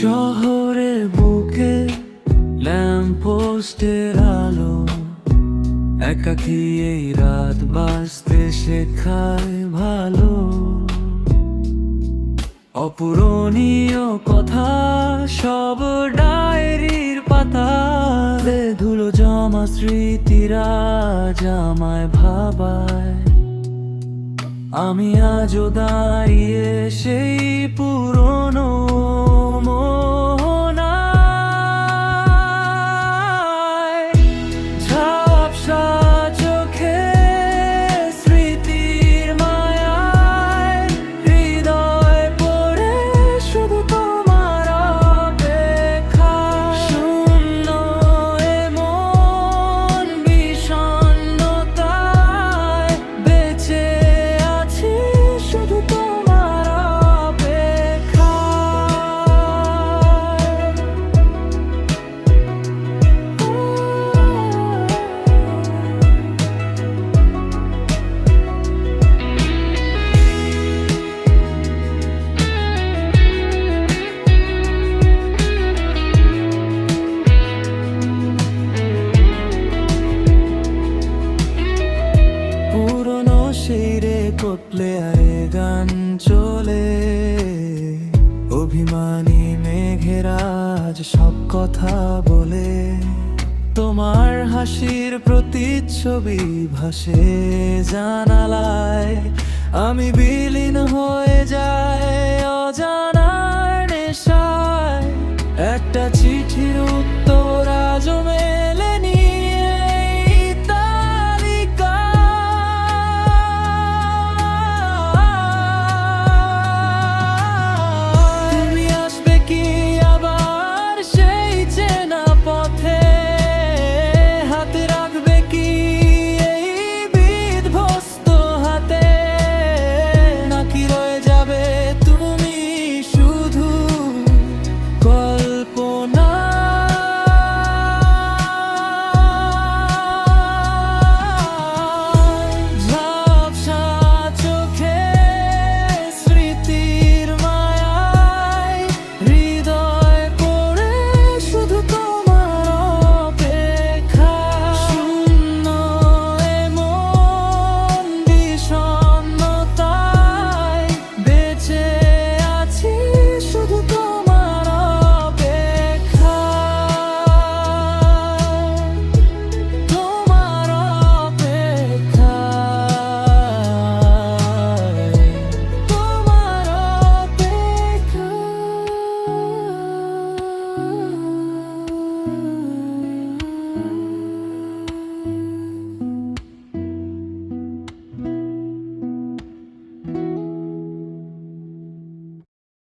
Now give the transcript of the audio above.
শহরের বুকে ল্যাম্পোস্টের আলো একাকি এই রাত বাঁচতে শেখায় ভালো। অপূরণীয় কথা সব ডায়েরির জমা স্মৃতিরা জামায় ভাবায়। আমি আজও দাঁড়িয়ে সেই প্লেয়ারে গান চলে। অভিমানী মেঘের আজ সব কথা বলে। তোমার হাসির প্রতিচ্ছবি ভাসে জানালায়। আমি বিলীন হয়ে যায় অজানার নেশায়। একটা চিঠির উত্তর